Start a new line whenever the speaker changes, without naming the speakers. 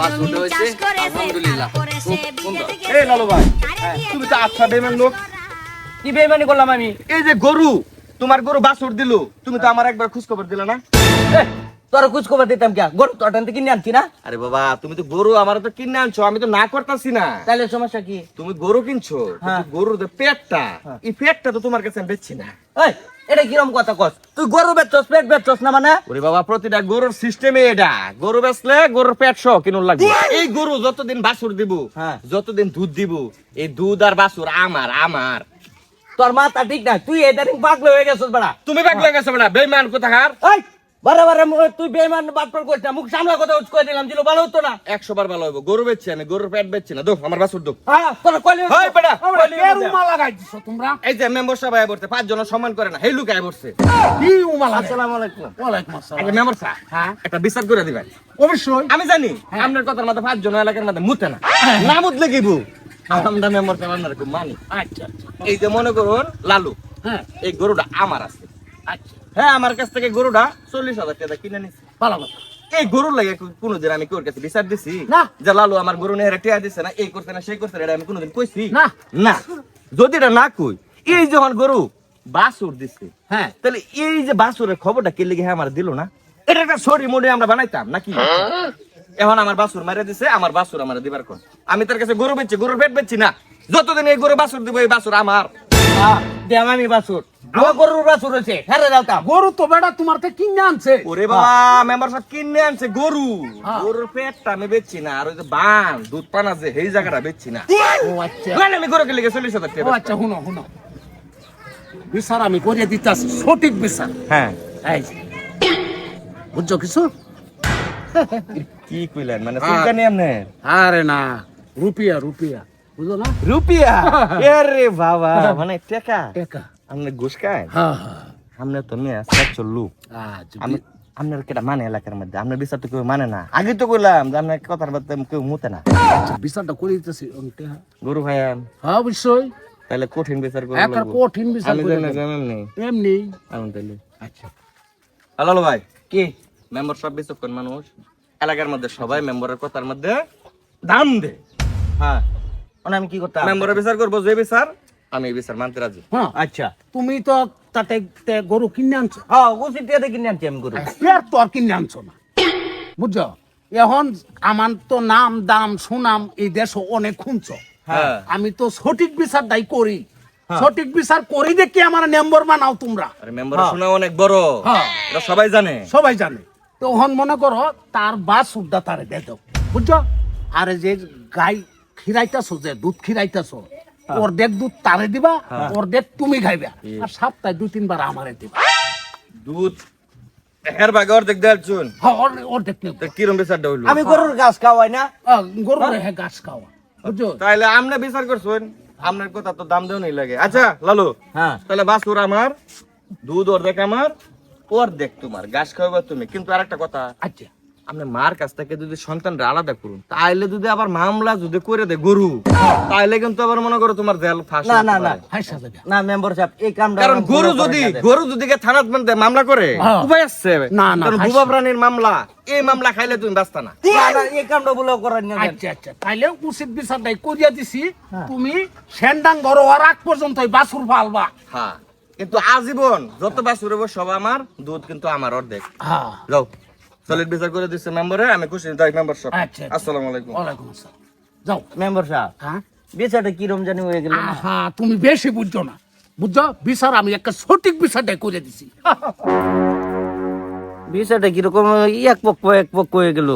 বাছুরটা হয়েছে আলহামদুলিল্লাহ। খুব সুন্দর।
এই লালু ভাই তুমি তো আচ্ছা বেমান লোক।
কি বেমানি করলাম আমি?
এই যে গরু তোমার গরু বাছুর দিল তুমি তো আমার একবার খোঁজ খবর দিলে না?
তোর কুচ খবর দিতাম কে? গরু তোর টানতে কিনে আনছি না?
আরে বাবা তুমি তো গরু আমার তো কিনে আনছো আমি তো না করতেছি না।
তাহলে সমস্যা কি?
তুমি গরু কিনছো
হ্যাঁ।
গরুর যে পেটটা এই পেটটা তো তোমার কাছে আমি বেচছি না।
এই এটা কিরম কথা কস? তুই গরু বেচছস পেট বেচছস না মানে?
ওরে বাবা প্রতিটা গরুর সিস্টেমে এটা। গরু বেচলে গরুর পেট সহ কিনুন লাগবে। এই গরু যতদিন বাছুর দিব
হ্যাঁ।
যতদিন দুধ দিব এই দুধ আর বাছুর আমার আমার।
তোর মাথা ঠিক না তুই এদারিং পাগল হয়ে গেছস বেড়া।
তুমি বাক হয়ে গেছো বেড়া বেইমান কোথাকার?
এই! বারে বারে তুই বেমান বাটপার করিস না মুখ সামলা কথা উচ দিলাম দিল ভালো হতো না।
একশো বার ভালো হইব। গরু বেচছি গরুর পেট বেচছি না দো আমার বাছুর দো
হ্যাঁ তোর কইলি
হয় বেটা
এর উমা লাগাই দিছো তোমরা?
এই যে মেম্বার সাহেব আয় পড়ছে পাঁচ জন সম্মান করে না হেই লুক আয় পড়ছে।
কি উমা লাগাই
আসসালামু আলাইকুম।
ওয়ালাইকুম আসসালাম।
আগে মেম্বার সাহেব
হ্যাঁ।
একটা বিচার করে দিবেন।
অবশ্যই।
আমি জানি আপনার কথার মধ্যে পাঁচ জন এলাকার মধ্যে মুতে না। না মুতলে কি আমরা মেম্বার সাহেব আপনার খুব মানি।
আচ্ছা আচ্ছা।
এই যে মনে করুন লালু
হ্যাঁ।
এই গরুটা আমার আছে।
আচ্ছা।
হ্যাঁ আমার কাছ থেকে গরুটা চল্লিশ হাজার টাকা কিনে নিছি।
ভালো কথা।
এই গরুর লাগে কোনোদিন আমি কাছে বিচার দিছি
না।
যে লালু আমার গরু টিয়া দিছে না এই করছে না সেই করছে না এটা আমি কোনোদিন কইছি?
না।
না। যদি এটা না কই এই যখন গরু বাসুর দিছে
হ্যাঁ।
তাহলে এই যে বাসুরের খবরটা কে লিগে হ্যাঁ আমার দিল না? এটা একটা সরি মোডে আমরা বানাইতাম নাকি? এখন আমার বাসুর মারে দিছে আমার বাসুর আমার দিবার কোন আমি তার কাছে গরু বেচছি গরুর পেট বেচছি না। যতদিন এই গরু বাসুর দিব এই বাসুর আমার।
দেম আমি বাসুর আমার গরুর বাসুর হয়েছে। হ্যাঁ রে
গরু তো বেটা তোমার থেকে কিনে আনছে।
ওরে বাবা মেম্বার সাহেব কিনে আনছে গরু।
হ্যাঁ।
গরুর পেটটা আমি বেচছি না আর ওই যে বান দুধ পানা যে এই জায়গাটা বেচছি না।
ও আচ্ছা।
না, না, আমি গরুকে লিখে চল্লিশ হাজার টাকা
আচ্ছা শুনো শুনো। বিচার আমি করে দিতেছি সঠিক বিচার।
হ্যাঁ।
এই বুঝছ কিছু?
কি কইলেন মানে চুলকানি আপনি
আরে না রুপিয়া রুপিয়া। বুঝলো না?
রুপিয়া? আরে বাবা মানে টাকা।
টাকা।
আপনি ঘুষ খায়?
হ্যাঁ হ্যাঁ
আপনি তো মেয়ে সাতশো লোক। আপনার কেটা মানে এলাকার মধ্যে? আপনার বিচার তো কেউ মানে না। আগে তো কইলাম যে আপনার কথার মধ্যে কেউ মুতে না।
বিচারটা করে দিতেছি
গরু ভাই
হ্যাঁ অবশ্যই।
তাহলে কঠিন বিচার করে
একটা কঠিন বিচার
আমি জানি
দেব।
জানেন নি
এমনি।
আমি তাহলে
আচ্ছা।
হ্যালো ভাই।
কি?
মেম্বার সব বিচক্ষণ মানুষ? এলাকার মধ্যে সবাই মেম্বারের কথার মধ্যে দাম দে।
হ্যাঁ। মানে আমি কি করতাম?
মেম্বারের বিচার করব যে বিচার। আমি বিচার মানতে রাজি।
হ্যাঁ।
আচ্ছা।
তুমি তো তাতে গরু কিনে আনছো।
হ্যাঁ দিয়ে কিনে আনছি আমি গরু।
আর কিনে আনছো না। বুঝছ? এখন আমার তো নাম দাম সুনাম এই দেশ অনেক খুঁজছ
হ্যাঁ।
আমি তো সঠিক বিচার দায়ী করি। সঠিক বিচার করি দেখি আমার নম্বর বানাও তোমরা।
আরে মেম্বার শোনা অনেক বড়।
হ্যাঁ।
এটা সবাই জানে।
সবাই জানে। তো মনে করো তার বা সুদ্ধা তারে দে দাও। বুঝছ? আর যে গাই খিরাইতাছো যে দুধ খিরাইতাছো ওর দেখ দুধ তারে দিবা ওর দেখ তুমি খাইবা। আর সপ্তাহে দুই তিনবার আমারে দিবা।
দুধ এর বাগে অর্ধেক দেড় চুন
হ্যাঁ দেখ
কিরম হইল।
আমি গরুর গাছ খাওয়াই না।
আহ, গরু রেহে গাছ খাওয়া।
তাইলে আমনে বিচার করছেন? আপনার কথা তো দাম দেও নাই লাগে। আচ্ছা লালু
হ্যাঁ।
তাহলে বাসুর আমার দুধ অর্ধেক আমার অর্ধেক তোমার। গাছ খাওয়াবে তুমি। কিন্তু আরেকটা কথা।
আচ্ছা।
আপনি মার কাছ থেকে যদি সন্তানরা আলাদা করুন তাইলে যদি আবার মামলা যদি করে দেয় গরু তাইলে কিন্তু আবার মনে করো তোমার জেল ফাঁসি
না, না, না। না মেম্বার সাহেব এই কামটা
কারণ গরু যদি। গরু যদি কে থানাত মামলা করে
হ্যাঁ।
উপায় আছে।
না, না,
কারণ বুবা প্রাণীর মামলা এই মামলা খাইলে তুমি বাঁচতা না।
এই কামটা বলে করার না
আচ্ছা আচ্ছা তাইলে উচিত বিচারটাই করিয়া দিছি। তুমি সেন্ডাং ঘর হওয়ার আগ পর্যন্ত বাছুর ফালবা।
হ্যাঁ কিন্তু আজীবন যত বাছুর হইব সব আমার দুধ কিন্তু আমার অর্ধেক।
হ্যাঁ।
যাও। সলিড বিচার করে দিচ্ছে মেম্বারে আমি খুশি তাই মেম্বার সব
আচ্ছা।
আসসালামু আলাইকুম।
ওয়ালাইকুম আসসালাম। যাও।
মেম্বার সাহেব
হ্যাঁ?
বেচাটা কিরম জানি হয়ে গেল?
হ্যাঁ তুমি বেশি বুঝছ না। বুঝছ বিচার আমি একটা সঠিক বিচারটাই করে দিছি।
বেচাটা কীরকম এক পক্ষ এক পক্ষ হয়ে গেল?